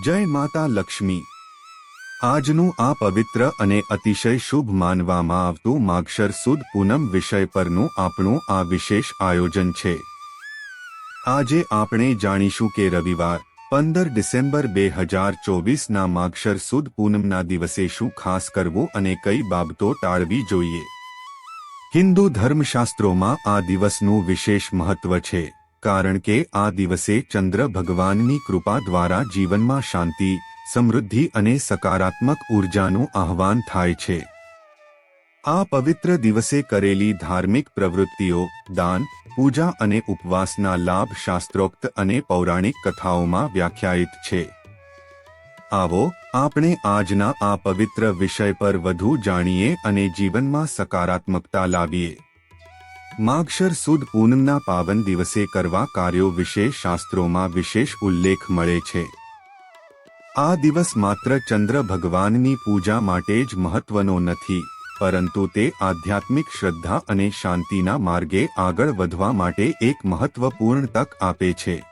જય માતા લક્ષ્મી. આજનું આ પવિત્ર અને અતિશય શુભ માનવામાં આવતું માગશર સુદ પૂનમ વિષય પરનું આપણું આ વિશેષ આયોજન છે. આજે આપણે જાણીશું કે રવિવાર, પંદર ડિસેમ્બર બે હજાર ચોવીસના માગશર સુદ પૂનમના દિવસે શું ખાસ કરવું અને કઈ બાબતો ટાળવી જોઈએ. હિન્દુ ધર્મશાસ્ત્રોમાં આ દિવસનું વિશેષ મહત્વ છે. કારણ કે આ દિવસે ચંદ્ર ભગવાનની કૃપા દ્વારા જીવનમાં શાંતિ, સમૃદ્ધિ અને સકારાત્મક ઉર્જાનું આહવાન થાય છે. આ પવિત્ર દિવસે કરેલી ધાર્મિક પ્રવૃત્તિઓ, દાન, પૂજા અને ઉપવાસના લાભ શાસ્ત્રોક્ત અને પૌરાણિક કથાઓમાં વ્યાખ્યાયિત છે. આવો, આપણે આજના આ પવિત્ર વિષય પર વધુ જાણીએ અને જીવનમાં સકારાત્મકતા લાવીએ. માગશર સુદ પૂનમના પાવન દિવસે કરવા કાર્યો વિશે શાસ્ત્રોમાં વિશેષ ઉલ્લેખ મળે છે. આ દિવસ માત્ર ચંદ્ર ભગવાનની પૂજા માટે જ મહત્વનો નથી, પરંતુ તે આધ્યાત્મિક શ્રદ્ધા અને શાંતિના માર્ગે આગળ વધવા માટે એક મહત્વપૂર્ણ તક આપે છે.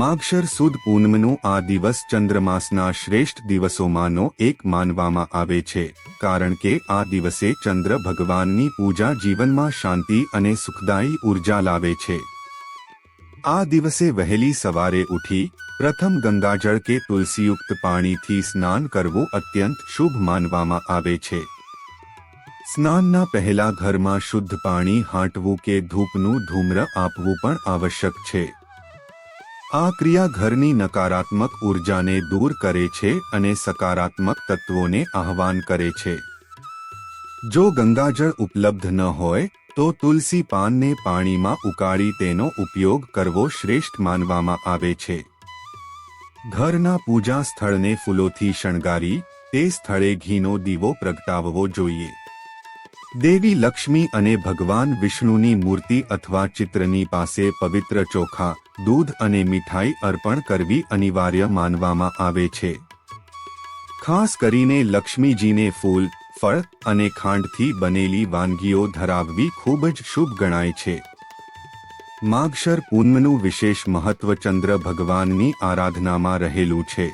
માગશર સુદ પૂનમનું આ દિવસ ચંદ્રમાસના શ્રેષ્ઠ દિવસોમાંનો એક માનવામાં આવે છે, કારણ કે આ દિવસે ચંદ્ર ભગવાનની પૂજા જીવનમાં શાંતિ અને સુખદાયી ઊર્જા લાવે છે. આ દિવસે વહેલી સવારે ઉઠી, પ્રથમ ગંગાજળ કે તુલસીયુક્ત પાણીથી સ્નાન કરવું અત્યંત શુભ માનવામાં આવે છે. સ્નાનના પહેલા ઘરમાં શુદ્ધ પાણી હાંટવું કે ધૂપનું ધૂમ્ર આપવું પણ આવશ્યક છે. આ ક્રિયા ઘરની નકારાત્મક ઉર્જાને દૂર કરે છે અને સકારાત્મક તત્વોને આહવાન કરે છે. જો ગંગાજળ ઉપલબ્ધ ન હોય, તો તુલસી પાનને પાણીમાં ઉકાળી તેનો ઉપયોગ કરવો શ્રેષ્ઠ માનવામાં આવે છે. ઘરના પૂજા સ્થળને ફૂલોથી શણગારી, તે સ્થળે ઘીનો દીવો પ્રગટાવવો જોઈએ. દેવી લક્ષ્મી અને ભગવાન વિષ્ણુની મૂર્તિ અથવા ચિત્રની પાસે પવિત્ર ચોખા દૂધ અને મીઠાઈ અર્પણ કરવી અનિવાર્ય માનવામાં આવે છે. ખાસ કરીને લક્ષ્મીજીને ફૂલ, ફળ અને ખાંડથી બનેલી વાનગીઓ ધરાવવી ખૂબ જ શુભ ગણાય છે. માગશર પૂનમનું વિશેષ મહત્વ ચંદ્ર ભગવાનની આરાધનામાં રહેલું છે.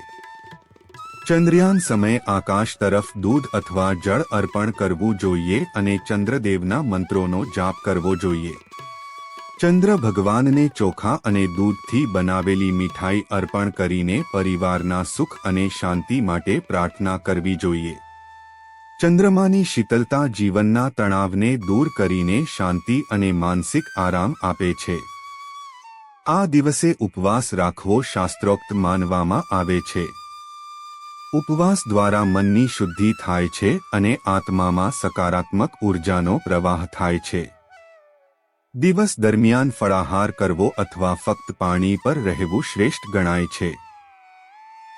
ચંદ્રયાન સમયે આકાશ તરફ દૂધ અથવા જળ અર્પણ કરવું જોઈએ અને ચંદ્રદેવના મંત્રોનો જાપ કરવો જોઈએ. ચંદ્ર ભગવાનને ચોખા અને દૂધથી બનાવેલી મીઠાઈ અર્પણ કરીને પરિવારના સુખ અને શાંતિ માટે પ્રાર્થના કરવી જોઈએ. ચંદ્રમાની શીતલતા જીવનના તણાવને દૂર કરીને શાંતિ અને માનસિક આરામ આપે છે. આ દિવસે ઉપવાસ રાખવો શાસ્ત્રોક્ત માનવામાં આવે છે. ઉપવાસ દ્વારા મનની શુદ્ધિ થાય છે અને આત્મામાં સકારાત્મક ઉર્જાનો પ્રવાહ થાય છે. દિવસ દરમિયાન ફળાહાર કરવો અથવા ફક્ત પાણી પર રહેવું શ્રેષ્ઠ ગણાય છે.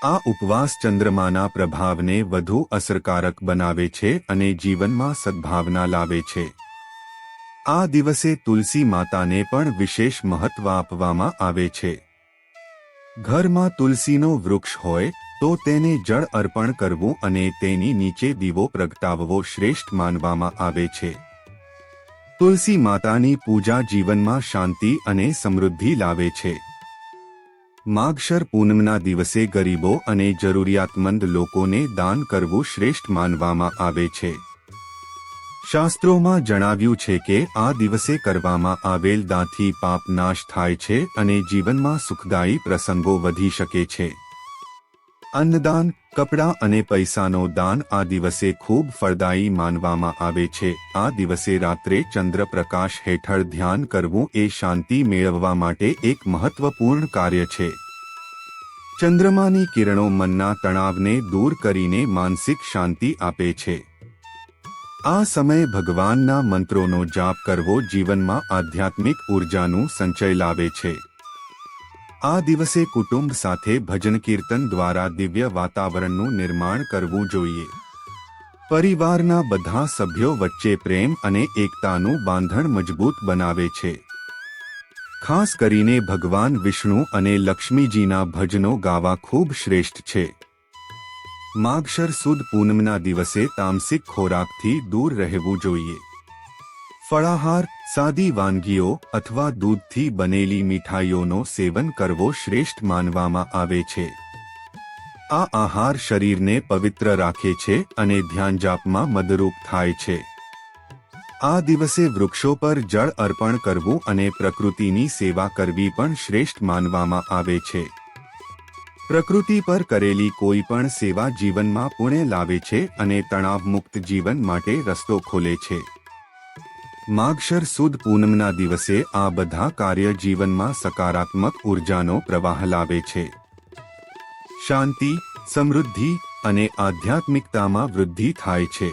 આ ઉપવાસ ચંદ્રમાના પ્રભાવને વધુ અસરકારક બનાવે છે અને જીવનમાં સદભાવના લાવે છે. આ દિવસે તુલસી માતાને પણ વિશેષ મહત્વ આપવામાં આવે છે. ઘરમાં તુલસીનો વૃક્ષ હોય, તો તેને જળ અર્પણ કરવું અને તેની નીચે દીવો પ્રગટાવવો શ્રેષ્ઠ માનવામાં આવે છે. તુલસી માતાની પૂજા જીવનમાં શાંતિ અને સમૃદ્ધિ લાવે છે. માગશર પૂનમના દિવસે ગરીબો અને જરૂરિયાતમંદ લોકોને દાન કરવું શ્રેષ્ઠ માનવામાં આવે છે. શાસ્ત્રોમાં જણાવ્યું છે કે આ દિવસે કરવામાં આવેલ દાંથી પાપ નાશ થાય છે અને જીવનમાં સુખદાયી પ્રસંગો વધી શકે છે. અન્નદાન કપડાં અને પૈસાનો દાન આ દિવસે ખૂબ ફળદાયી માનવામાં આવે છે. આ દિવસે રાત્રે ચંદ્રપ્રકાશ હેઠળ ધ્યાન કરવું એ શાંતિ મેળવવા માટે એક મહત્વપૂર્ણ કાર્ય છે. ચંદ્રમાની કિરણો મનના તણાવને દૂર કરીને માનસિક શાંતિ આપે છે. આ સમયે ભગવાનના મંત્રોનો જાપ કરવો જીવનમાં આધ્યાત્મિક ઉર્જાનું સંચય લાવે છે. આ દિવસે કુટુંબ સાથે ભજન કીર્તન દ્વારા દિવ્ય વાતાવરણનું નિર્માણ કરવું જોઈએ. પરિવારના બધા સભ્યો વચ્ચે પ્રેમ અને એકતાનું બાંધણ મજબૂત બનાવે છે. ખાસ કરીને ભગવાન વિષ્ણુ અને લક્ષ્મીજીના ભજનો ગાવા ખૂબ શ્રેષ્ઠ છે. માગશર સુદ પૂનમના દિવસે તામસિક ખોરાકથી દૂર રહેવું જોઈએ. ફળાહાર, સાદી વાનગીઓ અથવા દૂધથી બનેલી મીઠાઈઓનો સેવન કરવો શ્રેષ્ઠ માનવામાં આવે છે. આ આહાર શરીરને પવિત્ર રાખે છે અને ધ્યાન જાપમાં મદરૂપ થાય છે. આ દિવસે વૃક્ષો પર જળ અર્પણ કરવું અને પ્રકૃતિની સેવા કરવી પણ શ્રેષ્ઠ માનવામાં આવે છે. પ્રકૃતિ પર કરેલી કોઈ પણ સેવા જીવનમાં પુણે લાવે છે અને તણાવમુક્ત જીવન માટે રસ્તો ખોલે છે. માગશર સુદ પૂનમના દિવસે આ બધા કાર્ય જીવનમાં સકારાત્મક ઉર્જાનો પ્રવાહ લાવે છે. શાંતિ, સમૃદ્ધિ અને આધ્યાત્મિકતામાં વૃદ્ધિ થાય છે.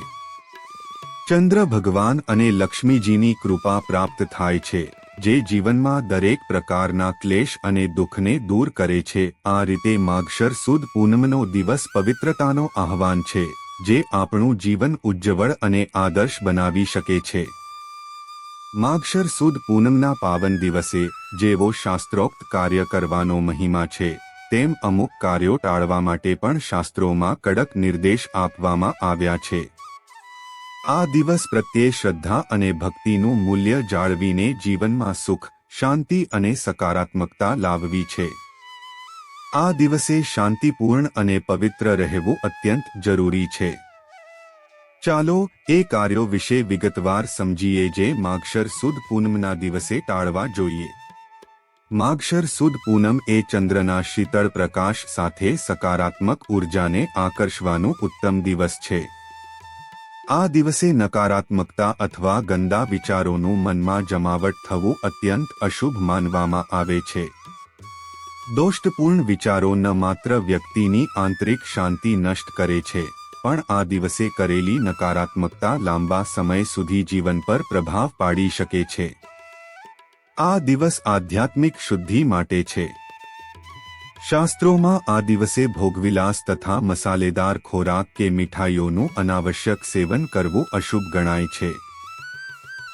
ચંદ્ર ભગવાન અને લક્ષ્મીજીની કૃપા પ્રાપ્ત થાય છે, જે જીવનમાં દરેક પ્રકારના ક્લેશ અને દુઃખને દૂર કરે છે. આ રીતે માગશર સુદ પૂનમનો દિવસ પવિત્રતાનો આહવાન છે, જે આપણું જીવન ઉજ્જવળ અને આદર્શ બનાવી શકે છે. માગશર સુદ પૂનમના પાવન દિવસે, જેવો શાસ્ત્રોક્ત કાર્ય કરવાનો મહિમા છે, તેમ અમુક કાર્યો ટાળવા માટે પણ શાસ્ત્રોમાં કડક નિર્દેશ આપવામાં આવ્યા છે. આ દિવસ પ્રત્યે શ્રદ્ધા અને ભક્તિનું મૂલ્ય જાળવીને જીવનમાં સુખ, શાંતિ અને સકારાત્મકતા લાવવી છે. આ દિવસે શાંતિપૂર્ણ અને પવિત્ર રહેવું અત્યંત જરૂરી છે. ચાલો, એ કાર્યો વિશે વિગતવાર સમજીએ જે માગશર સુદ પૂનમના દિવસે ટાળવા જોઈએ. માગશર સુદ પૂનમ એ ચંદ્રના શીતળ પ્રકાશ સાથે સકારાત્મક ઉર્જાને આકર્ષવાનું ઉત્તમ દિવસ છે. આ દિવસે નકારાત્મકતા અથવા ગંદા વિચારોનું મનમાં જમાવટ થવું અત્યંત અશુભ માનવામાં આવે છે. દોષપૂર્ણ વિચારો ન માત્ર વ્યક્તિની આંતરિક શાંતિ નષ્ટ કરે છે. પણ આ દિવસે કરેલી નકારાત્મકતા લાંબા સમય સુધી જીવન પર પ્રભાવ પાડી શકે છે. આ દિવસ આધ્યાત્મિક શુદ્ધિ માટે છે. શાસ્ત્રોમાં આ દિવસે ભોગવિલાસ તથા મસાલેદાર ખોરાક કે મીઠાઈઓનું અનાવશ્યક સેવન કરવું અશુભ ગણાય છે.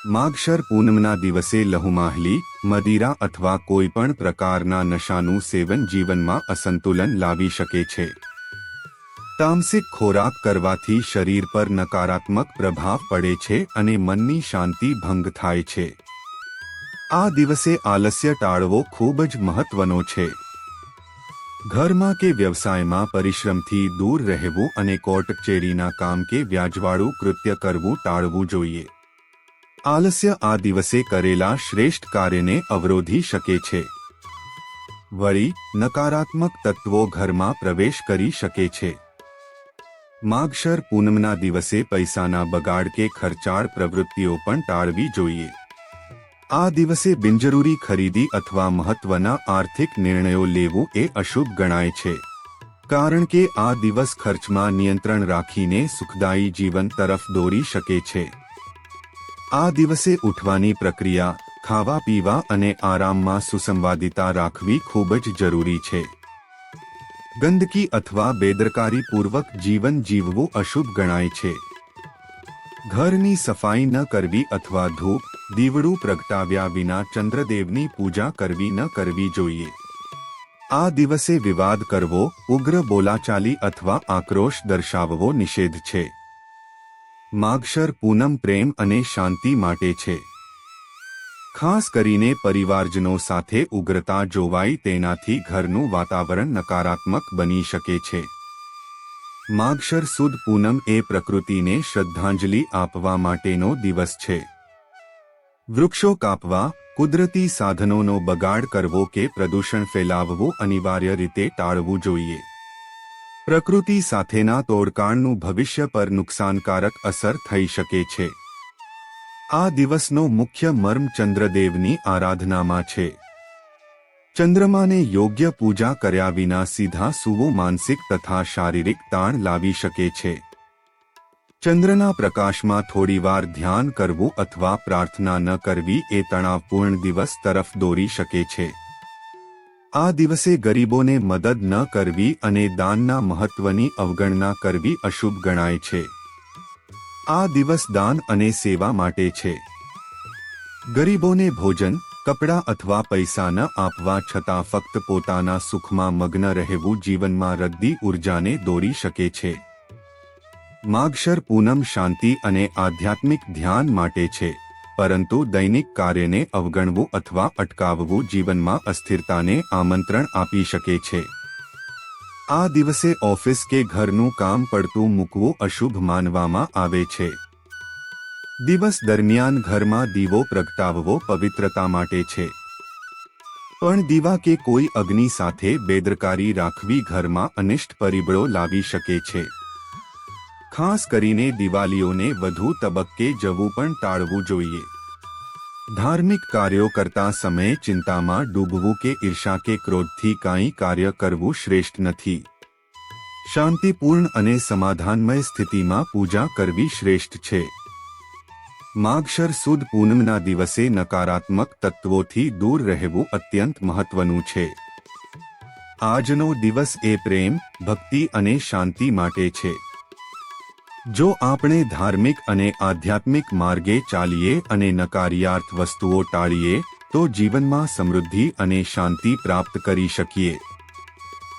માગશર પૂનમના દિવસે લહુમાહલી, મદિરા અથવા કોઈ પણ પ્રકારના નશાનું સેવન જીવનમાં અસંતુલન લાવી શકે છે. તામસિક ખોરાક કરવાથી શરીર પર નકારાત્મક પ્રભાવ પડે છે અને મનની શાંતિ ભંગ થાય છે. આ દિવસે આલસ્ય ટાળવો ખૂબ જ મહત્વનો છે. ઘરમાં કે વ્યવસાયમાં પરિશ્રમથી દૂર રહેવું અને કોર્ટ કચેરીના કામ કે વ્યાજવાળું કૃત્ય કરવું ટાળવું જોઈએ. આલસ્ય આ દિવસે કરેલા શ્રેષ્ઠ કાર્યને અવરોધી શકે છે. વળી, નકારાત્મક તત્વો ઘરમાં પ્રવેશ કરી શકે છે. માગશર પૂનમના દિવસે પૈસાના બગાડ કે ખર્ચાળ પ્રવૃત્તિઓ પણ ટાળવી જોઈએ. આ દિવસે બિનજરૂરી ખરીદી અથવા મહત્વના આર્થિક નિર્ણયો લેવું એ અશુભ ગણાય છે. કારણ કે આ દિવસ ખર્ચમાં નિયંત્રણ રાખીને સુખદાયી જીવન તરફ દોરી શકે છે. આ દિવસે ઉઠવાની પ્રક્રિયા ખાવા પીવા અને આરામમાં સુસંવાદિતા રાખવી ખૂબ જ જરૂરી છે. ગંદકી અથવા બેદરકારીપૂર્વક જીવન જીવવું અશુભ ગણાય છે. ઘરની સફાઈ ન કરવી અથવા ધૂપ, દીવડું પ્રગટાવ્યા વિના ચંદ્રદેવની પૂજા કરવી ન કરવી જોઈએ. આ દિવસે વિવાદ કરવો, ઉગ્ર બોલાચાલી અથવા આક્રોશ દર્શાવવો નિષેધ છે. માગશર પૂનમ પ્રેમ અને શાંતિ માટે છે. ખાસ કરીને પરિવારજનો સાથે ઉગ્રતા જોવાઈ તેનાથી ઘરનું વાતાવરણ નકારાત્મક બની શકે છે. માગશર સુદ પૂનમ એ પ્રકૃતિને શ્રદ્ધાંજલિ આપવા માટેનો દિવસ છે. વૃક્ષો કાપવા, કુદરતી સાધનોનો બગાડ કરવો કે પ્રદૂષણ ફેલાવવું અનિવાર્ય રીતે ટાળવું જોઈએ. પ્રકૃતિ સાથેના તોડકાણનું ભવિષ્ય પર નુકસાનકારક અસર થઈ શકે છે. આ દિવસનો મુખ્ય મર્મ ચંદ્રદેવની આરાધનામાં છે. ચંદ્રમાને યોગ્ય પૂજા કર્યા વિના સીધા સુવો માનસિક તથા શારીરિક તાણ લાવી શકે છે. ચંદ્રના પ્રકાશમાં થોડીવાર ધ્યાન કરવું અથવા પ્રાર્થના ન કરવી એ તણાવપૂર્ણ દિવસ તરફ દોરી શકે છે. આ દિવસે ગરીબોને મદદ ન કરવી અને દાનના મહત્વની અવગણના કરવી અશુભ ગણાય છે. આ દિવસ દાન અને સેવા માટે છે. ગરીબોને ભોજન, કપડાં અથવા પૈસા ન આપવા છતાં ફક્ત પોતાના સુખમાં મગ્ન રહેવું જીવનમાં રદ્દી ઉર્જાને દોરી શકે છે. માગશર પૂનમ શાંતિ અને આધ્યાત્મિક ધ્યાન માટે છે, પરંતુ દૈનિક કાર્યને અવગણવું અથવા અટકાવવું જીવનમાં અસ્થિરતાને આમંત્રણ આપી શકે છે. આ દિવસે ઓફિસ કે ઘરનું કામ પડતું મૂકવું અશુભ માનવામાં આવે છે. દિવસ દરમિયાન ઘરમાં દીવો પ્રગટાવવો પવિત્રતા માટે છે. પણ દીવા કે કોઈ અગ્નિ સાથે બેદરકારી રાખવી ઘરમાં અનિષ્ટ પરિબળો લાવી શકે છે. ખાસ કરીને દિવાળીઓને વધુ તબક્કે જવું પણ ટાળવું જોઈએ. ધાર્મિક કાર્યો કરતા સમયે ચિંતામાં ડૂબવું કે ઈર્ષા કે ક્રોધથી કાંઈ કાર્ય કરવું શ્રેષ્ઠ નથી. શાંતિપૂર્ણ અને સમાધાનમય સ્થિતિમાં પૂજા કરવી શ્રેષ્ઠ છે. માગશર સુદ પૂનમના દિવસે નકારાત્મક તત્વોથી દૂર રહેવું અત્યંત મહત્વનું છે. આજનો દિવસ એ પ્રેમ, ભક્તિ અને શાંતિ માટે છે. જો આપણે ધાર્મિક અને આધ્યાત્મિક માર્ગે ચાલીએ અને નકારિયાર્થ વસ્તુઓ ટાળીએ, તો જીવનમાં સમૃદ્ધિ અને શાંતિ પ્રાપ્ત કરી શકીએ.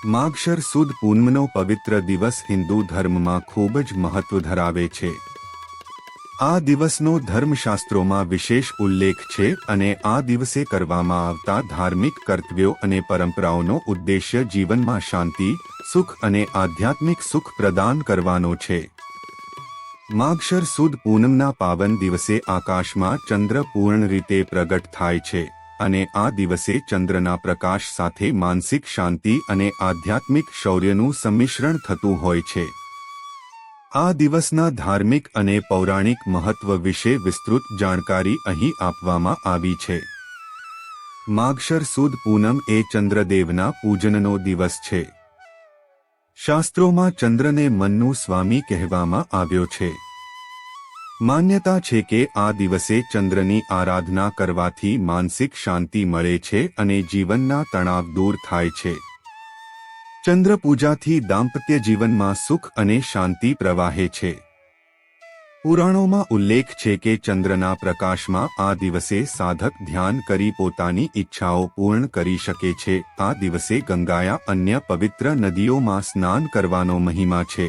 માગશર સુદ પૂનમનો પવિત્ર દિવસ હિન્દુ ધર્મમાં ખૂબ જ મહત્વ ધરાવે છે. આ દિવસનો ધર્મશાસ્ત્રોમાં વિશેષ ઉલ્લેખ છે અને આ દિવસે કરવામાં આવતા ધાર્મિક કર્તવ્યો અને પરંપરાઓનો ઉદ્દેશ્ય જીવનમાં શાંતિ, સુખ અને આધ્યાત્મિક સુખ પ્રદાન કરવાનો છે. માગશર સુદ પૂનમના પાવન દિવસે આકાશમાં ચંદ્ર પૂર્ણ રીતે પ્રગટ થાય છે અને આ દિવસે ચંદ્રના પ્રકાશ સાથે માનસિક શાંતિ અને આધ્યાત્મિક શૌર્યનું સંમિશ્રણ થતું હોય છે. આ દિવસના ધાર્મિક અને પૌરાણિક મહત્વ વિશે વિસ્તૃત જાણકારી અહીં આપવામાં આવી છે. માગશર સુદ પૂનમ એ ચંદ્રદેવના પૂજનનો દિવસ છે. શાસ્ત્રોમાં ચંદ્રને મનનું સ્વામી કહેવામાં આવ્યો છે. માન્યતા છે કે આ દિવસે ચંદ્રની આરાધના કરવાથી માનસિક શાંતિ મળે છે અને જીવનના તણાવ દૂર થાય છે. ચંદ્ર પૂજાથી દાંપત્ય જીવનમાં સુખ અને શાંતિ પ્રવાહે છે. પુરાણોમાં ઉલ્લેખ છે કે ચંદ્રના પ્રકાશમાં આ દિવસે સાધક ધ્યાન કરી પોતાની ઈચ્છાઓ પૂર્ણ કરી શકે છે. આ દિવસે ગંગાયા અન્ય પવિત્ર નદીઓમાં સ્નાન કરવાનો મહિમા છે.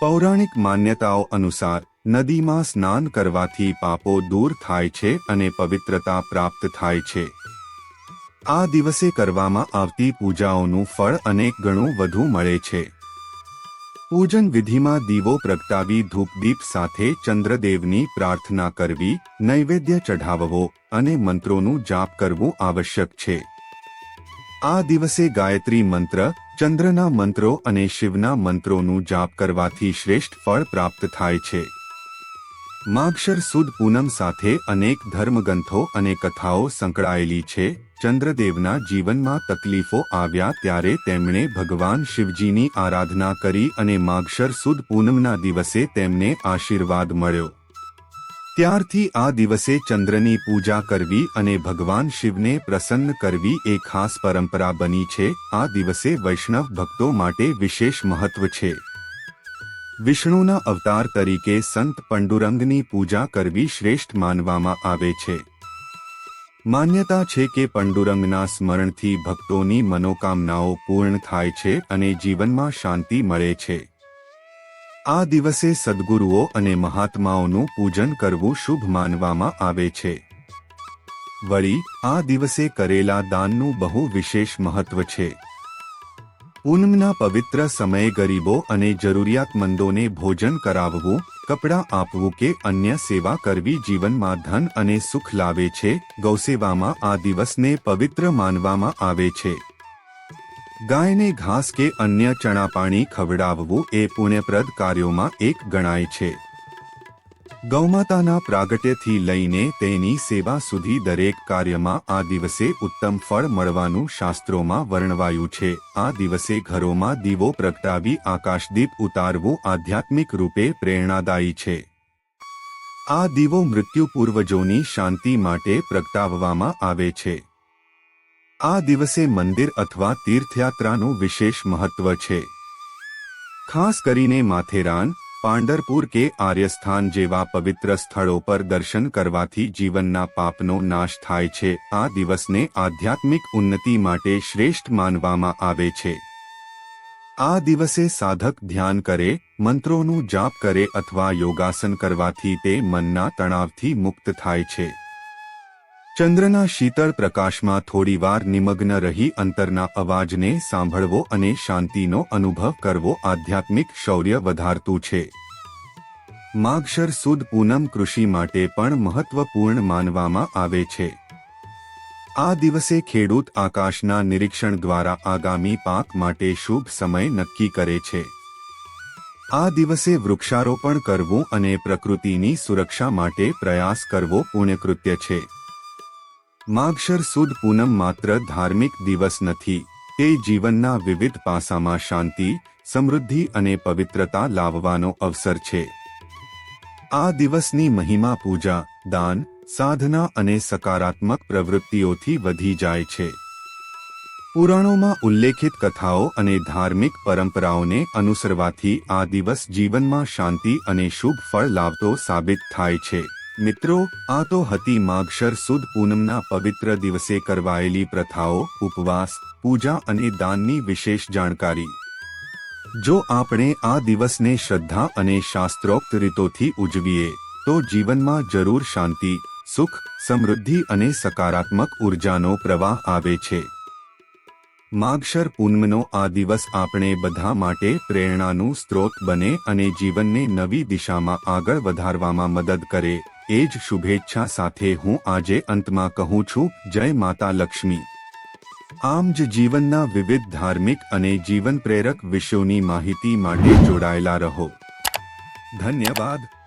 પૌરાણિક માન્યતાઓ અનુસાર, નદીમાં સ્નાન કરવાથી પાપો દૂર થાય છે અને પવિત્રતા પ્રાપ્ત થાય છે. આ દિવસે કરવામાં આવતી પૂજાઓનું ફળ અનેક ગણું વધુ મળે છે. પૂજન વિધિમાં દીવો પ્રગટાવી ધૂપદીપ સાથે ચંદ્રદેવની પ્રાર્થના કરવી, નૈવેદ્ય ચઢાવવો અને મંત્રોનું જાપ કરવું આવશ્યક છે. આ દિવસે ગાયત્રી મંત્ર, ચંદ્રના મંત્રો અને શિવના મંત્રોનું જાપ કરવાથી શ્રેષ્ઠ ફળ પ્રાપ્ત થાય છે. માગશર સુદ પૂનમ સાથે અનેક ધર્મગ્રંથો અને કથાઓ સંકળાયેલી છે. ચંદ્રદેવના જીવનમાં તકલીફો આવ્યા ત્યારે તેમણે ભગવાન શિવજીની આરાધના કરી અને માગશર સુદ પૂનમના દિવસે તેમને આશીર્વાદ મળ્યો. ત્યારથી આ દિવસે ચંદ્રની પૂજા કરવી અને ભગવાન શિવને પ્રસન્ન કરવી એ ખાસ પરંપરા બની છે. આ દિવસે વૈષ્ણવ ભક્તો માટે વિશેષ મહત્વ છે. વિષ્ણુના અવતાર તરીકે સંત પંડુરંગની પૂજા કરવી શ્રેષ્ઠ માનવામાં આવે છે. માન્યતા છે કે પંડુરંગના સ્મરણથી ભક્તોની મનોકામનાઓ પૂર્ણ થાય છે અને જીવનમાં શાંતિ મળે છે. આ દિવસે સદગુરુઓ અને મહાત્માઓનું પૂજન કરવું શુભ માનવામાં આવે છે. વળી, આ દિવસે કરેલા દાનનું બહુ વિશેષ મહત્વ છે. પૂનમના પવિત્ર સમયે ગરીબો અને જરૂરિયાતમંદોને ભોજન કરાવવું કપડાં આપવું કે અન્ય સેવા કરવી જીવનમાં ધન અને સુખ લાવે છે, ગૌસેવામાં આ દિવસને પવિત્ર માનવામાં આવે છે. ગાયને ઘાસ કે અન્ય ચણા પાણી ખવડાવવું એ પુણ્યપ્રદ કાર્યોમાં એક ગણાય છે. ગૌમાતાના પ્રાગટ્યથી લઈને તેની સેવા સુધી દરેક કાર્યમાં આ દિવસે ઉત્તમ ફળ મળવાનું શાસ્ત્રોમાં વર્ણવાયું છે. આ દિવસે ઘરોમાં દીવો પ્રગટાવી આકાશદીપ ઉતારવું આધ્યાત્મિક રૂપે પ્રેરણાદાયી છે. આ દીવો મૃત્યુ પૂર્વજોની શાંતિ માટે પ્રગટાવવામાં આવે છે. આ દિવસે મંદિર અથવા તીર્થયાત્રાનું વિશેષ મહત્વ છે. ખાસ કરીને માથેરાન પાંડરપુર કે આર્યસ્થાન જેવા પવિત્ર સ્થળો પર દર્શન કરવાથી જીવનના પાપનો નાશ થાય છે. આ દિવસને આધ્યાત્મિક ઉન્નતિ માટે શ્રેષ્ઠ માનવામાં આવે છે. આ દિવસે સાધક ધ્યાન કરે, મંત્રોનું જાપ કરે અથવા યોગાસન કરવાથી તે મનના તણાવથી મુક્ત થાય છે. ચંદ્રના શીતળ પ્રકાશમાં થોડીવાર નિમગ્ન રહી અંતરના અવાજને સાંભળવો અને શાંતિનો અનુભવ કરવો આધ્યાત્મિક શૌર્ય વધારતું છે. માગશર સુદ પૂનમ કૃષિ માટે પણ મહત્વપૂર્ણ માનવામાં આવે છે. આ દિવસે ખેડૂત આકાશના નિરીક્ષણ દ્વારા આગામી પાક માટે શુભ સમય નક્કી કરે છે. આ દિવસે વૃક્ષારોપણ કરવું અને પ્રકૃતિની સુરક્ષા માટે પ્રયાસ કરવો પુણ્યકૃત્ય છે. માગશર સુદ પૂનમ માત્ર ધાર્મિક દિવસ નથી, તે જીવનના વિવિધ પાસામાં શાંતિ, સમૃદ્ધિ અને પવિત્રતા લાવવાનો અવસર છે. આ દિવસની મહિમા પૂજા, દાન, સાધના અને સકારાત્મક પ્રવૃત્તિઓથી વધી જાય છે. પુરાણોમાં ઉલ્લેખિત કથાઓ અને ધાર્મિક પરંપરાઓને અનુસરવાથી આ દિવસ જીવનમાં શાંતિ અને શુભ ફળ લાવતો સાબિત થાય છે. મિત્રો, આ તો હતી માગશર સુદ પૂનમના પવિત્ર દિવસે કરવાયેલી પ્રથાઓ, ઉપવાસ, પૂજા અને દાનની વિશેષ જાણકારી. જો આપણે આ દિવસને શ્રદ્ધા અને શાસ્ત્રોક્ત રીતોથી ઉજવીએ, તો જીવનમાં જરૂર શાંતિ, સુખ, સમૃદ્ધિ અને સકારાત્મક ઉર્જાનો પ્રવાહ આવે છે. માગશર પૂનમનો આ દિવસ આપણે બધા માટે પ્રેરણાનું સ્ત્રોત બને અને જીવનને નવી દિશામાં આગળ વધારવામાં મદદ કરે એ જ શુભેચ્છા સાથે હું આજે અંતમાં કહું છું, જય માતા લક્ષ્મી. આમ જ જીવનના વિવિધ ધાર્મિક અને જીવન પ્રેરક વિષયોની માહિતી માટે જોડાયેલા રહો. ધન્યવાદ.